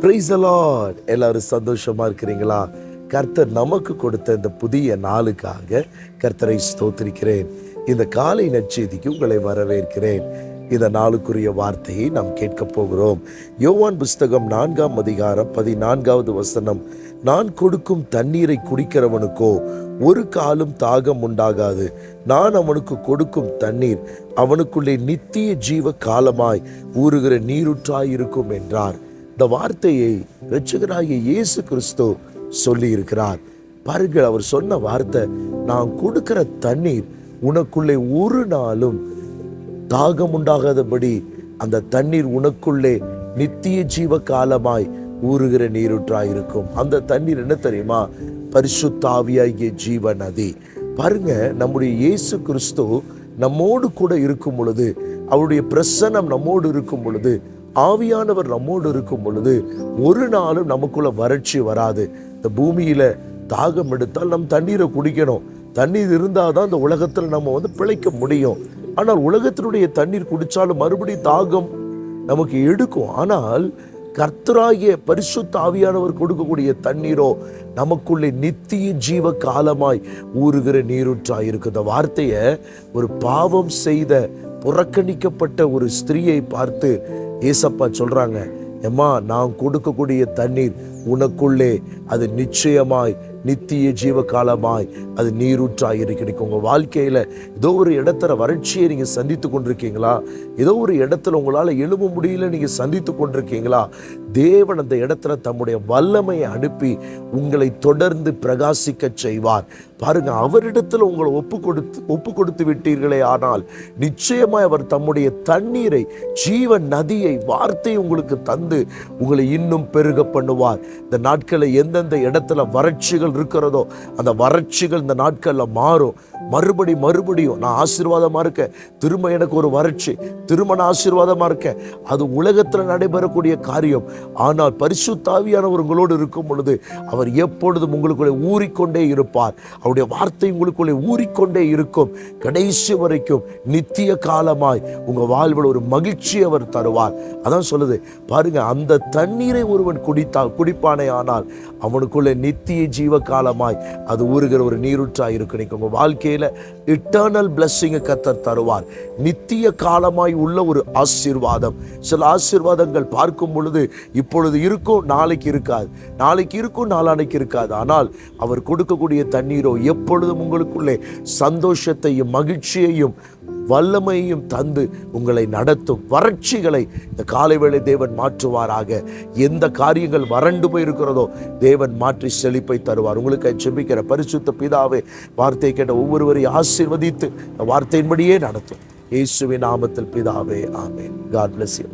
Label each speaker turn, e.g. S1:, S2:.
S1: Price allot எல்லாரும் சந்தோஷமா இருக்கிறீங்களா? கர்த்தர் நமக்கு கொடுத்த இந்த புதிய நாளுக்காக கர்த்தரை ஸ்தோத்திரிக்கிறேன். இந்த காலை நச்செய்திக்கு உங்களை வரவேற்கிறேன். இந்த நாளுக்குரிய வார்த்தையை நாம் கேட்கப் போகிறோம். யோவான் புஸ்தகம் நான்காம் அதிகாரம் பதினான்காவது வசனம். நான் கொடுக்கும் தண்ணீரை குடிக்கிறவனுக்கோ ஒரு காலும் தாகம் உண்டாகாது. நான் அவனுக்கு கொடுக்கும் தண்ணீர் அவனுக்குள்ளே நித்திய ஜீவ காலமாய் ஊறுகிற நீருற்றாய் இருக்கும் என்றார். இந்த வார்த்தையை இரட்சகராகிய இயேசு கிறிஸ்து சொல்லி இருக்கிறார் பாருங்கள் அவர் சொன்ன வார்த்தை நான் கொடுக்கிற தண்ணீர் உனக்குள்ளே ஒரு நாளும் தாகம் உண்டாகாதபடி அந்த தண்ணீர் உனக்குள்ளே நித்திய ஜீவ காலமாய் ஊறுகிற நீருற்றாய் இருக்கும் அந்த தண்ணீர் என்ன தெரியுமா? பரிசுத்தாவியாகிய ஜீவ நதி பாருங்க நம்முடைய இயேசு கிறிஸ்து நம்மோடு கூட இருக்கும் பொழுது அவருடைய பிரசனம் நம்மோடு இருக்கும் பொழுது ஆவியானவர் நம்மோடு இருக்கும் பொழுது ஒரு நாளும் நமக்குள்ள வறட்சி வராது. இந்த பூமியில தாகம் எடுத்தால் நம் தண்ணீரை குடிக்கணும். தண்ணீர் இருந்தால் தான் இந்த உலகத்தில் நம்ம வந்து பிழைக்க முடியும். ஆனால் உலகத்தினுடைய தண்ணீர் குடித்தாலும் மறுபடியும் தாகம் நமக்கு எடுக்கும். ஆனால் கர்த்தராகிய பரிசுத்த ஆவியானவர் கொடுக்கக்கூடிய தண்ணீரோ நமக்குள்ளே நித்திய ஜீவ காலமாய் ஊறுகிற நீரூற்றாய் இருக்கு இந்த வார்த்தையை ஒரு பாவம் செய்த புறக்கணிக்கப்பட்ட ஒரு ஸ்திரீயை பார்த்து ஏசப்பா சொல்கிறாங்க எம்மா நான் கொடுக்கக்கூடிய தண்ணீர் உனக்குள்ளே அது நிச்சயமாய் நித்திய ஜீவ காலமாய் அது நீரூற்றாக இருக்கிறதுக்கு உங்கள் வாழ்க்கையில் ஏதோ ஒரு இடத்துல வறட்சியை நீங்கள் சந்தித்து கொண்டிருக்கீங்களா? ஏதோ ஒரு இடத்துல உங்களால் எழுப முடியல நீங்கள் சந்தித்து கொண்டிருக்கீங்களா? தேவன் அந்த இடத்துல தம்முடைய வல்லமையை அனுப்பி உங்களை தொடர்ந்து பிரகாசிக்க செய்வார். பாருங்க அவரிடத்துல உங்களை ஒப்பு கொடுத்து ஒப்பு கொடுத்து விட்டீர்களே ஆனால் நிச்சயமாய் அவர் தம்முடைய தண்ணீரை ஜீவ நதியை வார்த்தை உங்களுக்கு தந்து உங்களை இன்னும் பெருக பண்ணுவார். இந்த நாட்களை எந்தெந்த இடத்துல வறட்சிகள் இருக்கிறதோ அந்த வறட்சிகள் இந்த நாட்களில் மாறும். மறுபடி மறுபடியும் நான் ஆசீர்வாதமாக இருக்கேன். திரும்ப எனக்கு ஒரு வறட்சி திரும்ப நான் ஆசீர்வாதமாக இருக்கேன். அது உலகத்தில் நடைபெறக்கூடிய காரியம். ஆனால் பரிசுத்தாவியானவர் உங்களோடு இருக்கும் பொழுது அவர் எப்பொழுதும் உங்களுக்குள்ளே ஊறிக்கொண்டே இருப்பார். அவருடைய வார்த்தை உங்களுக்குள்ளே ஊறிக்கொண்டே இருக்கும். கடைசி வரைக்கும் நித்திய காலமாய் உங்கள் வாழ்வில் ஒரு மகிழ்ச்சி அவர் தருவார். அதான் சொல்லுது பாருங்க அந்த தண்ணீரை ஒருவன் குடித்தா குடிப்பானே ஆனால் அவனுக்குள்ளே நித்திய ஜீவ காலமாய் அது ஊறுகிற ஒரு நீருற்றாய் இருக்கு நீங்கள் உங்கள் வாழ்க்கையில் இட்டர்னல் பிளஸ்ஸிங்கை கத்தர் தருவார். நித்திய காலமாய் உள்ள ஒரு ஆசீர்வாதம். சில ஆசீர்வாதங்கள் பார்க்கும் பொழுது இப்பொழுது இருக்கும் நாளைக்கு இருக்காது. நாளைக்கு இருக்கும் நாளானைக்கு இருக்காது. ஆனால் அவர் கொடுக்கக்கூடிய தண்ணீரோ எப்பொழுதும் உங்களுக்குள்ளே சந்தோஷத்தையும் மகிழ்ச்சியையும் வல்லமையும் தந்து உங்களை நடத்தும் வறட்சிகளை இந்த காலை வேளை தேவன் மாற்றுவாராக. எந்த காரியங்கள் வறண்டு போயிருக்கிறதோ தேவன் மாற்றி செழிப்பை தருவார். உங்களுக்கு செபிக்கிற பரிசுத்த பிதாவே வார்த்தை கேட்ட ஒவ்வொருவரையும் ஆசீர்வதித்து வார்த்தையின்படியே நடத்தும். இயேசுவின் நாமத்தில் பிதாவே ஆமே காட் பிளஸ் யூ